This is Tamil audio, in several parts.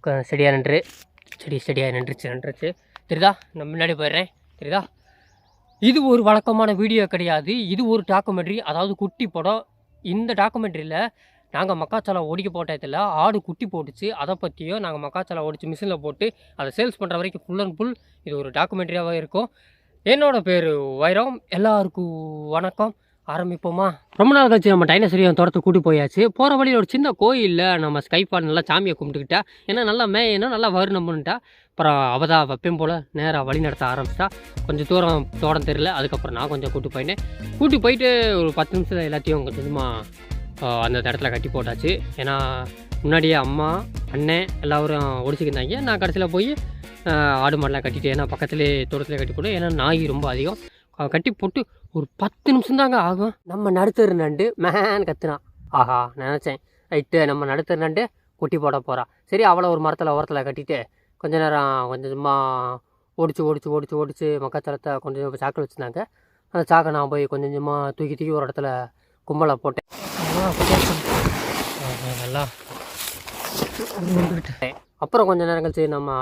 க- செடியாக நின்று. செடி செடியாக நின்றுச்சு நின்றுச்சு. தெரியுதா? நான் முன்னாடி போயிடுறேன். தெரியுதா? இது ஒரு வழக்கமான வீடியோ கிடையாது. இது ஒரு டாக்குமெண்ட்ரி. அதாவது குட்டி படம். இந்த டாக்குமெண்ட்ரியில் நாங்கள் மக்காச்சோளம் ஒடிக்க போட்டதில் ஆடு குட்டி போட்டுச்சு. அதை பற்றியும் நாங்கள் மக்காச்சோளம் ஒடிச்சு மிஷினில் போட்டு அதை சேல்ஸ் பண்ணுற வரைக்கும் ஃபுல் அண்ட் ஃபுல் இது ஒரு டாக்குமெண்ட்ரியாகவே இருக்கும். என்னோடய பேர் வைரம். எல்லாருக்கும் வணக்கம். ஆரம்பிப்போமா? ரொம்ப நாள் கழிச்சு நம்ம டைனோசரியம் தோட்டத்தை கூட்டி போயாச்சு. போகிற வழியில் ஒரு சின்ன கோயிலில் நம்ம ஸ்கைப்பாடு நல்லா சாமியை கும்பிட்டுக்கிட்டா ஏன்னா நல்லா மேயணும் நல்லா வருணம்னுட்டா. அப்புறம் அவதா தான் வைப்பேன் போல் நேராக வழி நடத்த ஆரம்பிச்சிட்டா. கொஞ்சம் தூரம் தோட்டம் தெரியல. அதுக்கப்புறம் நான் கொஞ்சம் கூட்டி போயிட்டேன் கூட்டி போயிட்டு ஒரு பத்து நிமிஷத்தில் எல்லாத்தையும் கொஞ்சம் கொஞ்சமாக அந்த இடத்துல கட்டி போட்டாச்சு. ஏன்னா முன்னாடியே அம்மா அண்ணன் எல்லோரும் ஒடிச்சிக்கிருந்தாங்க நான் கடைசியில் போய் ஆடு மாடெலாம் கட்டிட்டு ஏன்னா பக்கத்துலேயே தோட்டத்தில் கட்டி போட்டு ஏன்னா நாய் ரொம்ப அதிகம். கட்டி போட்டு ஒரு பத்து நிமிஷம் தாங்க ஆகும். நம்ம நடுத்தரு நண்டு மேன் கத்துனான் ஆஹா நினச்சேன். ரைட்டு நம்ம நடுத்தரு நண்டு குட்டி போட போகிறா சரி அவளை ஒரு மரத்தில் ஓரத்தில் கட்டிட்டு கொஞ்ச நேரம் கொஞ்சமாக ஓடிச்சு ஓடிச்சு ஓடிச்சு ஓடிச்சு மக்காச்சலத்தை கொஞ்சம் சாக்கில் வச்சுருந்தாங்க. அந்த சாக்கை நான் போய் கொஞ்சம் கொஞ்சமாக தூக்கி தூக்கி ஒரு இடத்துல கும்பலை போட்டேன். நல்லா. அப்புறம் கொஞ்ச நேரம் கழிச்சு நம்ம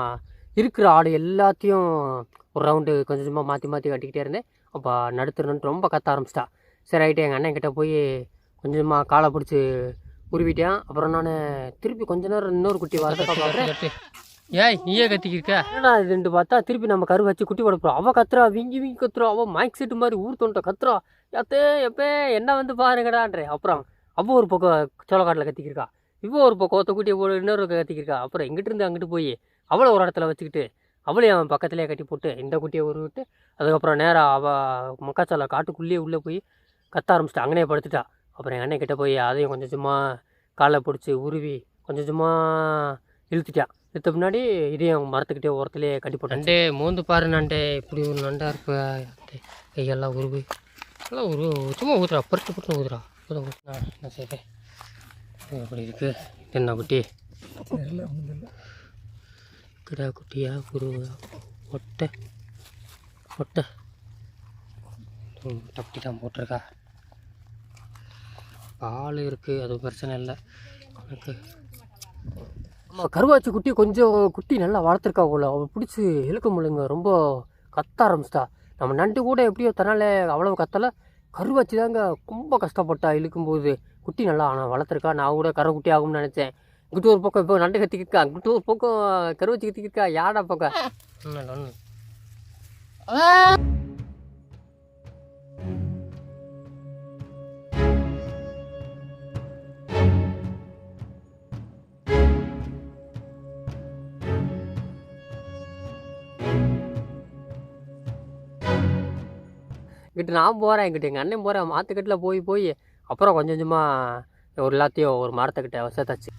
இருக்கிற ஆடு எல்லாத்தையும் ஒரு ரவுண்டு கொஞ்சம் கொஞ்சமாக மாற்றி மாற்றி கட்டிக்கிட்டே இருந்தேன். அப்போ நடுத்துறன்னு ரொம்ப கத்த ஆரம்பிச்சிட்டா. சரி ரைட்டு எங்கள் அண்ணன் கிட்ட போய் கொஞ்சமாக காலை பிடிச்சி உருவிட்டேன். அப்புறம் நான் திருப்பி கொஞ்ச நேரம் இன்னொரு குட்டி வரதுக்கு பார்க்குறேன். ஏய் நீயே கத்திக்கிருக்க? என்னடா இதுன்ட்டு பார்த்தா திருப்பி நம்ம கரு வச்சு குட்டி போட போகிறோம் அவள் கத்துறா விங்கி விங்கி கத்துறா அவள் மைக் செட்டு மாதிரி ஊர் தொண்டை கத்துறா. எத்தே எப்பே என்ன வந்து பாருங்கடான்றே. அப்புறம் அவள் ஒரு பக்கம் சோளக்காட்டில் கத்திக்கிருக்கா. இவன் ஒரு பக்கம் ஒத்த குட்டியை போட்டு இன்னொரு கத்திக்கிருக்கா. அப்புறம் இங்கிட்டு இருந்து அங்கிட்டு போய் அவளை ஒரு இடத்துல வச்சுக்கிட்டு அவளையும் அவன் பக்கத்துலேயே கட்டி போட்டு இந்த குட்டியை ஒரு விட்டு அதுக்கப்புறம் நேராக அவள் மக்காச்சோள காட்டுக்குள்ளேயே உள்ளே போய் கத்த ஆரம்பிச்சிட்டா. அங்கனே படுத்துட்டா. அப்புறம் எங்கள் அண்ணன் கிட்ட போய் அதையும் கொஞ்சம் சும்மா காலை பிடிச்சி உருவி கொஞ்சம் சும்மா இழுத்துட்டான் இழுத்த முன்னாடி இதையும் மரத்துக்கிட்டே ஓரத்துலேயே கட்டி போட்டேன் நண்டே மோந்து பாரு நண்டே இப்படி ஒரு நண்டா இருப்ப கையெல்லாம் உருவி. நல்லா உரு சும்மா ஊத்துறா பருட்டு பட்டு ஊத்துறா ஊதுறா, ஊத்துறா. என்ன செய்வேன் எப்படி இருக்கு. இது என்ன குட்டி? கிடா குட்டியா குருவா ஒட்டை ஒட்டை. முட்டை தான் போட்டிருக்கா. பால் இருக்குது அது பிரச்சனை இல்லை. எனக்கு ஆமாம் கருவாச்சி குட்டி கொஞ்சம் குட்டி நல்லா வளர்த்துருக்கா போல. அவள் பிடிச்சி இழுக்க முடியலங்க ரொம்ப கத்த ஆரம்பிச்சிட்டா. நம்ம நண்டு கூட எப்படியோ தன்னால் அவ்வளோ கத்தலை. கருவாச்சி தாங்க ரொம்ப கஷ்டப்பட்டா இழுக்கும்போது. குட்டி நல்லா ஆனால் வளர்த்துருக்கா. நான் கூட கரை குட்டி ஆகும்னு நினச்சேன். இங்கிட்டு ஒரு பக்கம் இப்போ நண்டு கத்திக்கிருக்கா இங்கிட்டு ஒரு பக்கம்? கருவாச்சி கத்திக்கிருக்கா யாடா பக்கம் இங்கிட்டு நான் போகிறேன் இங்கிட்டு எங்கள் அண்ணன் போகிறேன் மாற்றுக்கட்டில் போய் போய் அப்புறம் கொஞ்சம் கொஞ்சமாக ஒரு எல்லாத்தையும் ஒரு மரத்துக்கிட்ட வசத்தாச்சு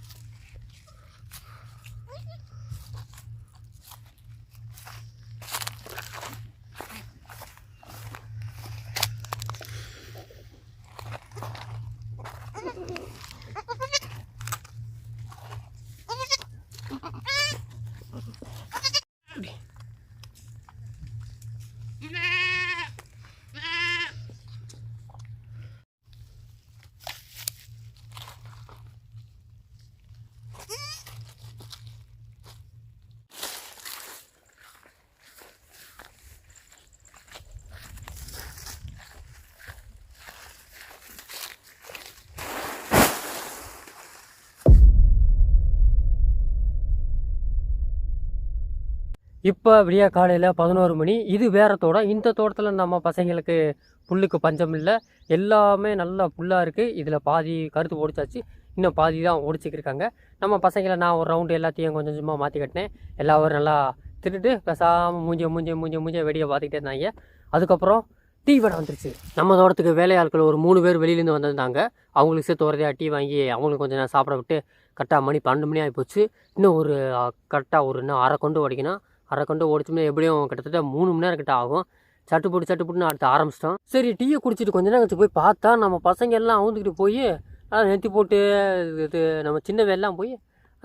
இப்போ விடிய காலையில் பதினோரு மணி. இது வேறு தோட்டம் இந்த தோட்டத்தில் நம்ம பசங்களுக்கு புல்லுக்கு பஞ்சம் இல்லை. எல்லாமே நல்லா புல்லாக இருக்குது இதில் பாதி கருத்து ஓடிச்சாச்சு. இன்னும் பாதி தான் ஓடிச்சிக்கிருக்காங்க நம்ம பசங்களை நான் ஒரு ரவுண்டு எல்லாத்தையும் கொஞ்சம் கொஞ்சமாக மாற்றி கட்டினேன். எல்லாரும் நல்லா திட்டுட்டு பேசாமல் மூஞ்ச மூஞ்ச மூஞ்ச மூஞ்சிய வெடியை பார்த்துக்கிட்டே இருந்தாங்க. அதுக்கப்புறம் டீ கடை வந்துருச்சு. நம்ம தோட்டத்துக்கு வேலையாட்கள் ஒரு மூணு பேர் வெளியிலேருந்து வந்திருந்தாங்க. அவங்களுக்கு சேர்த்து ஒரதையாக டீ வாங்கி அவங்களுக்கு கொஞ்சம் நேரம் சாப்பிட விட்டு கரெக்டாக மணி பன்னெண்டு மணி ஆகி போச்சு. இன்னும் ஒரு கரெக்டாக ஒரு இன்னும் அரை கொண்டு உடைக்கணும் அரை கொண்டு ஓடிச்சோம்னா எப்படியும் கிட்டத்தட்ட மூணு மணி நேரம் கிட்ட ஆகும். சட்டு போட்டு சட்டு போட்டுன்னு அடுத்து ஆரம்பிச்சிட்டோம். சரி டீயை குடிச்சிட்டு கொஞ்ச நேரம் போய் பார்த்தா நம்ம பசங்க எல்லாம் அவுந்துக்கிட்டு போய் நெத்தி போட்டு இது நம்ம சின்ன வேலாம் போய்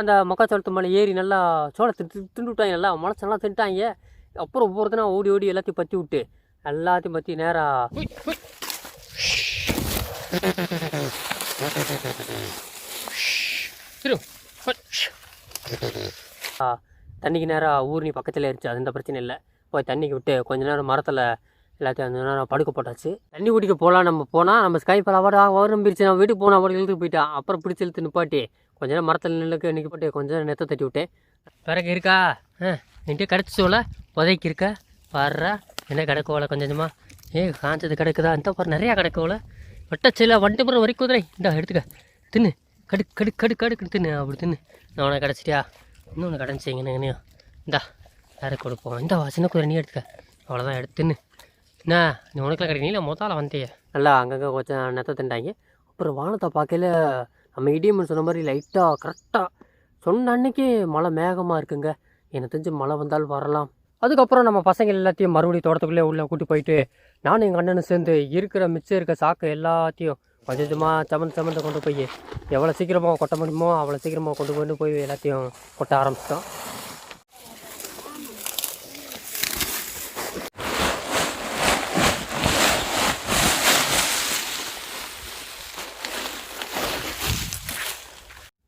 அந்த மக்காச்சோளத்து மேலே ஏறி நல்லா சோளத்தை திண்டு விட்டாங்க. நல்லா முளைச்செல்லாம் தின்ட்டாங்க. அப்புறம் ஒவ்வொருத்தனா ஓடி ஓடி எல்லாத்தையும் பற்றி விட்டு எல்லாத்தையும் பற்றி நேராக திரு தண்ணிக்கு நேராக ஊர்னி பக்கத்தில் இருந்துச்சு. அது எந்த பிரச்சனை இல்லை. போய் தண்ணிக்கு விட்டு கொஞ்ச நேரம் மரத்தில் எல்லாத்தையும் அந்த நேரம் படுக்க போட்டாச்சு. தண்ணி குடிக்க போகலாம் நம்ம போனால் நம்ம ஸ்கை பலாவாடா வரும் பிரிச்சு நான் வீட்டுக்கு போனால் அவருக்கு இழுத்து போயிட்டான் அப்புறம் பிடிச்சி இழுத்து நிப்பாட்டி கொஞ்ச நேரம் மரத்தில் நின்றுக்கு நிற்க போட்டு கொஞ்ச நேரம் நெத்த தட்டி விட்டேன். பிறகு இருக்கா? ஆ என்கிட்ட கிடச்சிச்சோல புதைக்கு இருக்கா? வர்றா என்ன கிடக்கோல கொஞ்சம் கொஞ்சமாக ஏ காஞ்சது கிடக்குதா? இந்த பாரு நிறையா கிடக்கோல வண்டி வண்டிபுரம் வரைக்கும் குதிரை. இந்தா எடுத்துக்க. தின்னு. கடு கடு கடு கடுக்குன்னு தின்னு அப்படி தின்னு. நான் உனக்கு கிடச்சிட்டியா? இன்னொன்று கிடச்சிங்க இந்தா யாரை கொடுப்போம்? இந்த வா சின்ன குதிரை நீ எடுத்துக்க. அவ்வளோதான் எடுத்துன்னு. என்ன நீ உனக்குலாம் கிடைக்க நீல முதல்ல வந்தே நல்லா அங்கங்கே கொஞ்சம் நெத்த திண்டாங்க அப்புறம் வானத்தை பார்க்கல நம்ம இடியம்னு சொன்ன மாதிரி லைட்டாக கரெக்டாக சொன்ன அன்னைக்கு மழை மேகமாக இருக்குங்க. எனக்கு தெரிஞ்சு மழை வந்தால் வரலாம். அதுக்கப்புறம் நம்ம பசங்க எல்லாத்தையும் மறுபடியும் தோட்டத்துக்குள்ளே உள்ளே கூட்டி போயிட்டு நானும் எங்கள் அண்ணனும் சேர்ந்து இருக்கிற மிச்சம் இருக்க சாக்கு எல்லாத்தையும் கொஞ்சம் கொஞ்சமாக சமந்து சமந்து கொண்டு போய் எவ்வளோ சீக்கிரமாக கொட்ட முடியுமோ அவ்வளோ சீக்கிரமாக கொண்டு கொண்டு போய் எல்லாத்தையும் கொட்ட ஆரம்பிச்சிட்டோம்.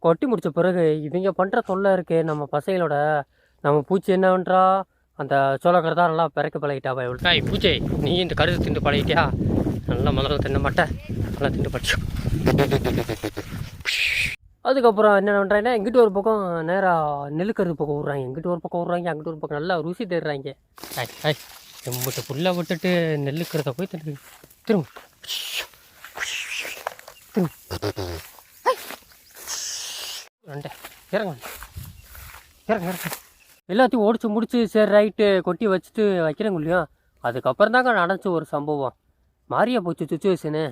கொட்டி முடிச்ச பிறகு இவங்க பண்ணுற தொல்லை இருக்குது நம்ம பசங்களோட நம்ம பூச்சி என்ன பண்ணுறா அந்த சோளக்கரை தான் நல்லா பிறக்க பழகிட்டாவா எவ்வளோ பூச்சி நீ இந்த கருது திண்டு பழகிட்டியா? நல்லா முதல்ல தின்ன மாட்டேன். நல்லா திண்டு படிச்சோம் அதுக்கப்புறம் என்ன பண்ணுறாங்கன்னா எங்கிட்ட ஒரு பக்கம் நேராக நெல்லுக்கருது பக்கம் விட்றாங்க எங்கிட்ட ஒரு பக்கம் விட்றாங்க அங்கிட்ட ஒரு பக்கம் நல்லா ருசி தேடுறாங்க. ஆய் ஆய் எம்பிட்ட புல்லை விட்டுட்டு நெல்லுக்கருதை போய் திரும்ப திரும்ப ரெண்டே இறங்க. இறங்க இறங்க. எல்லாத்தையும் ஓடிச்சு முடிச்சு சரி ரைட்டு கொட்டி வச்சுட்டு வைக்கிறேங்க இல்லையா? அதுக்கப்புறம் தாங்க நடந்துச்சு ஒரு சம்பவம். மாறியா போச்சு சுச்சுவேஷனு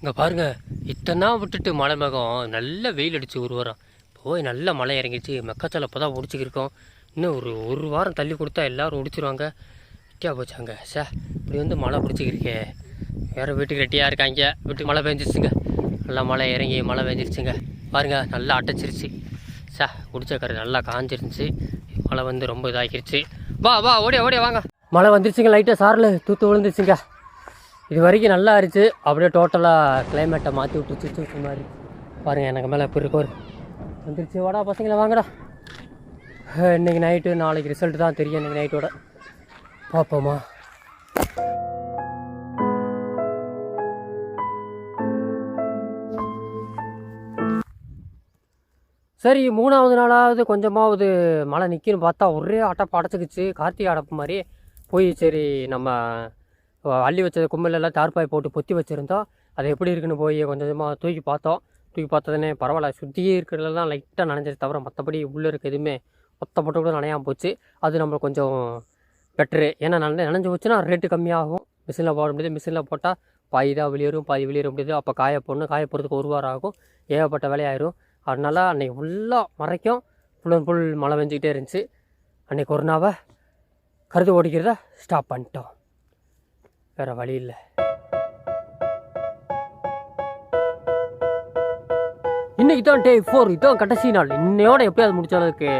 இங்கே பாருங்க இத்தனை விட்டுட்டு மழை மேகம் நல்ல வெயில் அடிச்சு ஒரு வாரம். போய் நல்ல மழை இறங்கிச்சு மெக்காச்சோளம் இப்போ தான் ஒடிச்சிக்கிருக்கோம் இன்னும் ஒரு ஒரு வாரம் தள்ளி கொடுத்தா எல்லாரும் ஒடிச்சிருவாங்க வெட்டியா போச்சாங்க சே இப்படி வந்து மழை பிடிச்சிக்கிருக்கே. வேறு வீட்டுக்கு ரெட்டியாக இருக்காங்க. வீட்டுக்கு மழை பெஞ்சிருச்சுங்க. நல்லா மழை இறங்கி மழை பெஞ்சிருச்சுங்க. பாருங்க நல்லா அடைச்சிருச்சு. சே குடிச்ச கரை நல்லா காஞ்சிருந்துச்சு. மழை வந்து ரொம்ப இதாகிருச்சு. வா வா ஓடியா ஓடியா வாங்க. மழை வந்துருச்சுங்க லைட்டாக சாரில். தூத்து விழுந்துருச்சுங்க. இது வரைக்கும் நல்லா இருந்துச்சு. அப்படியே டோட்டலாக கிளைமேட்டை மாற்றி விட்டுருச்சு. தூக்கு மாதிரி. பாருங்கள் எனக்கு மேலே இப்போ இருக்கோர் வந்துருச்சு. வாடா பசங்களை வாங்கடா. இன்னைக்கு நைட்டு நாளைக்கு ரிசல்ட் தான் தெரியும் இன்னைக்கு நைட்டோட பார்ப்போமா சரி மூணாவது நாளாவது கொஞ்சமாவது மழை நிற்கின்னு பார்த்தா ஒரே அட்டப்பு அடைச்சிக்கிச்சு கார்த்திகை அடப்பு மாதிரி போய் சரி நம்ம அள்ளி வச்ச கும்பலெல்லாம் தார்பாய் போட்டு பொத்தி வச்சுருந்தோம். அது எப்படி இருக்குன்னு போய் கொஞ்சம் கொஞ்சமாக தூக்கி பார்த்தோம். தூக்கி பார்த்ததுனே பரவாயில்ல சுற்றியே இருக்கிறதெல்லாம் லைட்டாக நனைஞ்சது தவிர மற்றபடி உள்ளே இருக்க எதுவுமே மொத்த போட்டு கூட நனையாமல் போச்சு. அது நம்மளுக்கு கொஞ்சம் பெட்ரு ஏன்னா நன நனைஞ்சு போச்சுன்னா ரேட்டு கம்மியாகும். மிஷினில் போட முடியாது. மிஷினில் போட்டால் பாதி தான் வெளியேறும் பாதி வெளியேற முடியாது. அப்போ காய போடணும். காய போகிறதுக்கு ஒரு வாரம் ஆகும். ஏகப்பட்ட வேலையாயிரும் அதனால் அன்னைக்கு ஃபுல்லாக மறைக்கும். ஃபுல் அண்ட் ஃபுல் மழை பெஞ்சிக்கிட்டே இருந்துச்சு. அன்றைக்கி ஒரு நாவை கருது ஓடிக்கிறத ஸ்டாப் பண்ணிட்டோம். வேறு வழி இல்லை. இன்னைக்கு தான் டே ஃபோர் இதான் கடைசி நாள். இன்னையோட எப்படியாவது முடிச்சளவுக்கு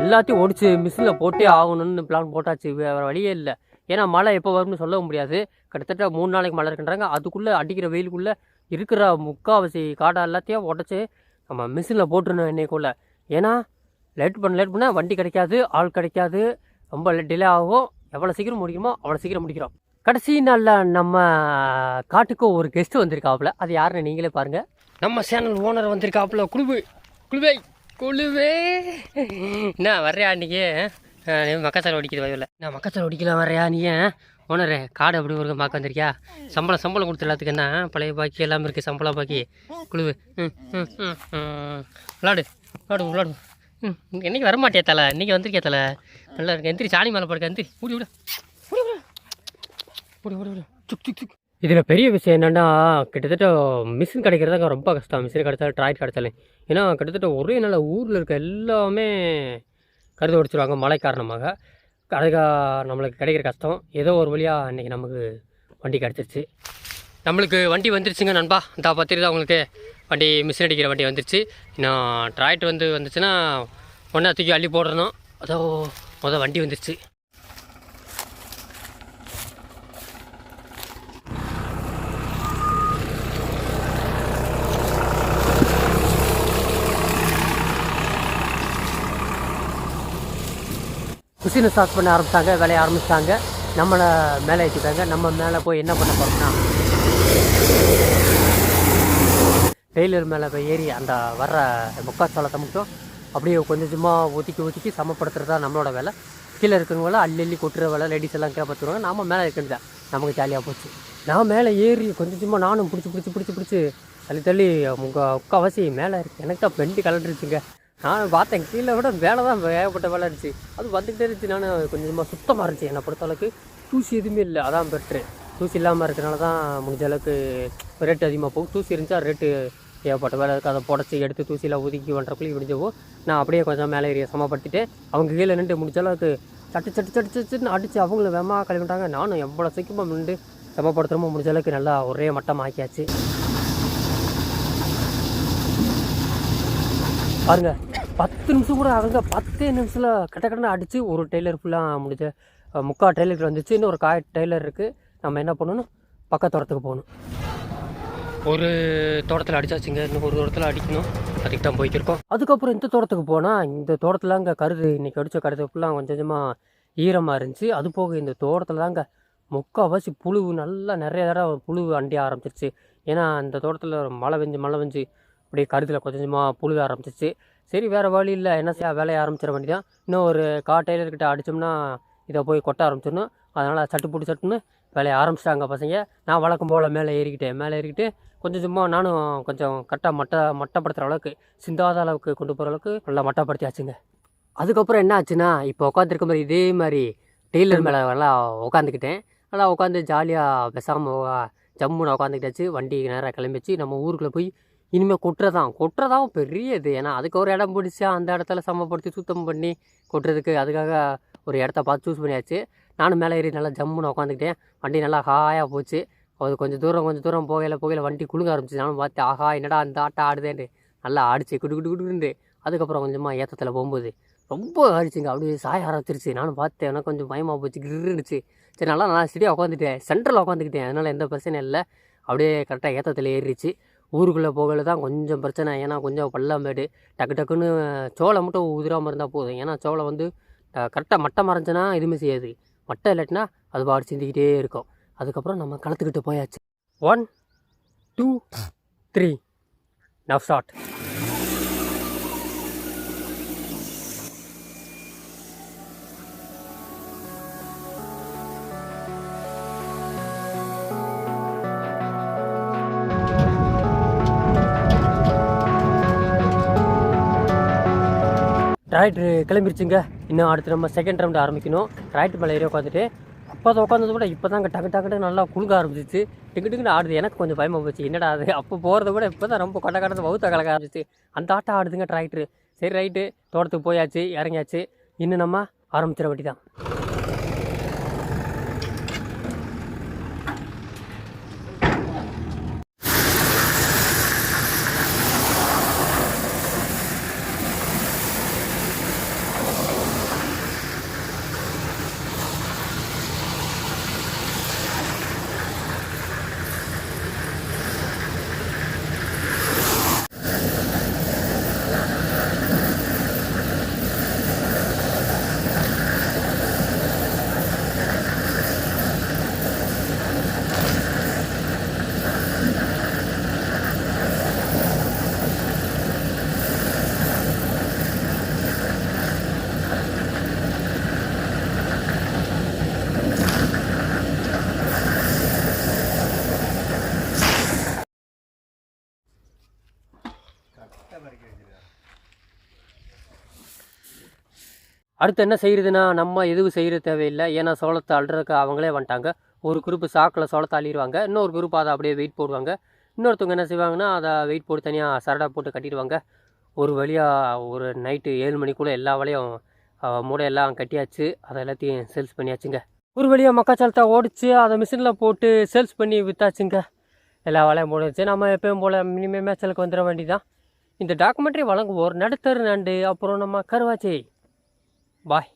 எல்லாத்தையும் ஒடிச்சு மிஷினில் போட்டே ஆகணும்னு பிளான் போட்டாச்சு. வேறு வழியே இல்லை. ஏன்னா மழை எப்போ வரும்னு சொல்லவும் முடியாது. கிட்டத்தட்ட மூணு நாளைக்கு மழை இருக்குன்றாங்க. அதுக்குள்ளே அடிக்கிற வெயிலுக்குள்ளே இருக்கிற முக்காவாசி காடை எல்லாத்தையும் உடச்சி நம்ம மிஷினில் போட்டுருணும் இன்னைக்குள்ளே. ஏன்னா லேட் பண்ண லேட் பண்ணால் வண்டி கிடைக்காது ஆள் கிடைக்காது. ரொம்ப டிலே ஆகும். எவ்வளோ சீக்கிரம் முடிக்குமோ அவ்வளோ சீக்கிரம் முடிக்கிறோம். கடைசி நாளில் நம்ம காட்டுக்கு ஒரு கெஸ்ட் வந்திருக்காப்புல. அது யாருன்னு நீங்களே பாருங்கள் நம்ம சேனல் ஓனர் வந்திருக்காப்புல குழுவு குழுவே குழுவே. என்ன வர்றியா அன்றைக்கி மக்காச்சாரம் ஒடிக்கிற வயதில் நான் மக்காச்சாரம் ஒடிக்கலாம் வர்றியா நீ? ஓனரு காடு அப்படி ஒரு பார்க்க வந்திருக்கியா? சம்பளம் சம்பளம் கொடுத்து எல்லாத்துக்கு என்ன? பழைய பாக்கி எல்லாமே இருக்குது சம்பளம் பாக்கி. குழுவு. ம் ம் ம் விளாடு விளாடு விளாடு. ம் இன்னைக்கு வரமாட்டியா தலை? இன்னைக்கு வந்திருக்கியா தலை? நல்லா இருக்கு. எந்திரி சாணி மேலே படுக்க எந்திரி. மூடி விட. விட ஓடி ஓடி விட சுக் சுக் சுக் இதில் பெரிய விஷயம் என்னென்னா கிட்டத்தட்ட மிஷின் கிடைக்கிறதாங்க ரொம்ப கஷ்டம். மிஷின் கிடைச்சாலும் ட்ராய்ட் கிடைச்சாலும். ஏன்னா கிட்டத்தட்ட ஒரே நாள் ஊரில் இருக்க எல்லாமே கருது ஒடிச்சிருவாங்க மழை காரணமாக. அதுக்கு நம்மளுக்கு கிடைக்கிற கஷ்டம். ஏதோ ஒரு வழியாக இன்றைக்கி நமக்கு வண்டி கிடச்சிருச்சு. நம்மளுக்கு வண்டி வந்துருச்சுங்க நண்பா. இந்த பார்த்துட்டு உங்களுக்கு. வண்டி மிஷின் அடிக்கிற வண்டி வந்துருச்சு. இன்னும் ட்ராய்ட் வந்து வந்துச்சுன்னா ஒன்றா தூக்கி அள்ளி போடுறணும் அதோ மொதல் வண்டி வந்துருச்சு. குசினை ஸ்டார்ட் பண்ண ஆரம்பித்தாங்க வேலையை ஆரம்பித்தாங்க நம்மளை மேலே ஏற்றிட்டாங்க நம்ம மேலே போய் என்ன பண்ண போகிறோம்னா டெய்லர் மேலே போய் ஏறி அந்த வர்ற முக்காச்சோளத்தை மட்டும் அப்படியே கொஞ்சம் கொஞ்சமாக ஒதுக்கி ஒதுக்கி சமப்படுத்துறது தான் நம்மளோட வேலை. கீழே இருக்கிறவங்களாம் அள்ளி அள்ளி கொட்டுற வேலை லேடிஸ் எல்லாம் கீழே பார்த்துருவாங்க நாம மேலே இருக்கிறது நமக்கு ஜாலியாக போச்சு. நான் மேலே ஏறி கொஞ்சம் கொஞ்சமாக நானும் பிடிச்சி பிடிச்சி பிடிச்சி பிடிச்சி தள்ளி தள்ளி உங்கள் முக்கால்வாசி மேலே இருக்குது எனக்கு தான் பெண்டு கலண்டுருச்சுங்க. நான் பார்த்தேன். கீழே விட வேலை தான் ஏகப்பட்ட வேலை இருந்துச்சு. அது வந்துக்கிட்டே இருந்துச்சு. நான் கொஞ்சம் கொஞ்சமாக சுத்தமாக இருந்துச்சு. என்னை பொறுத்த அளவுக்கு தூசி எதுவுமே இல்லை. அதான் பெட்ரு. தூசி இல்லாமல் இருக்கிறனால தான் முடிஞ்ச அளவுக்கு ரேட்டு அதிகமாக போகும். தூசி இருந்துச்சா ரேட்டு ஏகப்பட்ட வேலை இருக்குது அதை புடச்சி எடுத்து தூசியில் ஒதுக்கி பண்ணுறக்குள்ளே விடிஞ்சவோ நான் அப்படியே கொஞ்சம் மேலே ஏறிய சமப்படுத்திட்டு அவங்க கீழே நின்று முடிஞ்ச அளவுக்கு சட்டு சட்டு சட்டு சட்டுன்னு அடித்து அவங்கள வேமா கழுவிட்டாங்க. நானும் எவ்வளோ சீக்கிரமாக நின்று சமப்படுத்துகிறோமோ முடிஞ்ச அளவுக்கு நல்லா ஒரே மட்டம் ஆக்கியாச்சு பாருங்க பத்து நிமிஷம் கூட ஆகுங்க. பத்தே நிமிஷத்தில் கட்ட கடனை அடித்து ஒரு டெய்லர் ஃபுல்லாக முடிஞ்ச. முக்கால் டெய்லர் வந்துச்சு. இன்னும் ஒரு காய் டெய்லர் இருக்குது நம்ம என்ன பண்ணணும்? பக்கத்து தோட்டத்துக்கு போகணும். ஒரு தோட்டத்தில் அடிச்சாச்சுங்க. இன்னும் ஒரு தோட்டத்தில் அடிக்கணும். அதுக்கு தான் போய்க்கிருக்கோம். அதுக்கப்புறம் இந்த தோட்டத்துக்கு போனால் இந்த தோட்டத்தில் அங்கே கருது இன்றைக்கி அடித்த கருது ஃபுல்லாக கொஞ்சம் கொஞ்சமாக ஈரமாக இருந்துச்சு. அது போக இந்த தோட்டத்தில் தாங்க முக்கால்வாசி புழு நல்லா நிறைய தடவை புழு அண்டி ஆரம்பிச்சிருச்சு. ஏன்னா இந்த தோட்டத்தில் மழை பெஞ்சு மழை பெஞ்சு அப்படியே கருத்தில் கொஞ்சம் கொஞ்சமாக புழுக ஆரம்பிச்சிச்சு. சரி வேறு வழி இல்லை. என்ன செய்ய? வேலையை ஆரம்பிச்சிட வேண்டியதான் இன்னும் ஒரு கா டெய்லர்கிட்ட அடித்தோம்னா இதை போய் கொட்ட ஆரம்பிச்சிடணும். அதனால் சட்டு போட்டு சட்டுன்னு வேலையை ஆரம்பிச்சிட்டாங்க பசங்க. நான் வழக்கம் போல் மேலே ஏறிக்கிட்டேன். மேலே ஏறிக்கிட்டு கொஞ்சம் சும்மா நானும் கொஞ்சம் கரெக்டாக மட்டை மட்டப்படுத்துகிற அளவுக்கு சிந்தாத அளவுக்கு கொண்டு போகிற அளவுக்கு நல்லா மட்டப்படுத்தியாச்சுங்க. அதுக்கப்புறம் என்ன ஆச்சுன்னா இப்போ உட்காந்துருக்க மாதிரி இதே மாதிரி டெய்லர் மேலே நல்லா உட்காந்துக்கிட்டேன் நல்லா உட்காந்து ஜாலியாக பேசாமல் ஜம்முன்னு உட்காந்துக்கிட்டாச்சு வண்டி நேராக கிளம்பிச்சு நம்ம ஊருக்குள்ளே போய் இனிமேல் கொட்டுறதான் கொட்டுறதான் பெரிய இது. ஏன்னா அதுக்கு ஒரு இடம் பிடிச்சா அந்த இடத்துல சமப்படுத்தி சுத்தம் பண்ணி கொட்டுறதுக்கு அதுக்காக ஒரு இடத்த பார்த்து சூஸ் பண்ணியாச்சு. நானும் மேலே ஏறி நல்லா ஜம்முன்னு உட்காந்துக்கிட்டேன். வண்டி நல்லா ஹாயாக போச்சு. அது கொஞ்சம் தூரம் கொஞ்சம் தூரம் போகையில் போகையில் வண்டி குலுங்க ஆரம்பிச்சு நானும் பார்த்தேன் ஆஹா என்னடா அந்த ஆட்டம் ஆடுதேன்னு நல்லா ஆடிச்சு. குடு குடு குடுன்னு அதுக்கப்புறம் கொஞ்சமாக ஏற்றத்தில் போகும்போது ரொம்ப ஆடிச்சுங்க அப்படியே சாய ஆரம்பிச்சிருச்சு நானும் பார்த்தேன். எனக்கு கொஞ்சம் பயமாக போச்சு. கிருந்துச்சு சரி நல்லா நல்லா ஸ்டடியாக உட்காந்துட்டேன். சென்டரில் உட்காந்துக்கிட்டேன். அதனால் எந்த பிரச்சனையும் இல்லை. அப்படியே கரெக்டாக ஏற்றத்தில் ஏறிடுச்சு. ஊருக்குள்ளே போகல தான் கொஞ்சம் பிரச்சனை. ஏன்னா கொஞ்சம் பல்லாமேடு டக்கு டக்குன்னு சோளம் மட்டும் உதிராமல் இருந்தால் போதும். ஏன்னா சோளம் வந்து கரெக்டாக மட்டை மறைஞ்சுன்னா எதுவுமே செய்யாது. மட்டை இல்லாட்டினா அது பாடு சிந்திக்கிட்டே இருக்கும். அதுக்கப்புறம் நம்ம கலத்துக்கிட்டு போயாச்சு. One two three now start ரைட்ரு கிளம்பிருச்சுங்க. இன்னும் அடுத்து நம்ம செகண்ட் ரவுண்டு ஆரம்பிக்கணும். ரைட்டு மேலே ஏறி உட்காந்துட்டு அப்போ அதை உட்காந்தது கூட இப்போ தாங்க டக்கு டக்கு நல்லா குலுக்க ஆரம்பிச்சிச்சு. டிக்கு டிக்குன்னு ஆடுது. எனக்கு கொஞ்சம் பயமாக போச்சு. என்னடா அது? அப்போ போகிறத விட இப்போ தான் ரொம்ப கட்ட கடந்து வகுத்த கலக்க ஆரம்பிச்சு அந்த ஆட்டம் ஆடுதுங்க ட்ராக்டரு சரி ரைட்டு தோட்டத்துக்கு போயாச்சு இறங்கியாச்சு. இன்னும் நம்ம ஆரம்பிச்சிட வேண்டி தான் அடுத்து என்ன செய்கிறதுனா நம்ம எதுவும் செய்கிற தேவையில்லை. ஏன்னா சோளத்தை அள்ளுறதுக்கு அவங்களே வந்துட்டாங்க. ஒரு குரூப்பு சாக்கில் சோளத்தை அள்ளிடுவாங்க. இன்னொரு குரூப் அதை அப்படியே வெயிட் போடுவாங்க. இன்னொருத்தவங்க என்ன செய்வாங்கன்னா அதை வெயிட் போட்டு தனியாக சரடா போட்டு கட்டிடுவாங்க. ஒரு வழியாக ஒரு நைட்டு ஏழு மணிக்குள்ளே எல்லா வேலையும் மூடையெல்லாம் கட்டியாச்சு. அதை எல்லாத்தையும் சேல்ஸ் பண்ணியாச்சுங்க. ஒரு வழியாக மக்காச்சோளத்தை ஓடிச்சு அதை மிஷினில் போட்டு சேல்ஸ் பண்ணி விற்றாச்சுங்க எல்லா வேலையும் முடிஞ்சு நம்ம எப்பயும் போல் மினிமம் மேச்சலுக்கு வந்துட வேண்டியதான் இந்த டாக்குமெண்ட்ரி வழங்குவோர் நடுத்தர் நண்டு அப்புறம் நம்ம கருவாச்சி. பாய்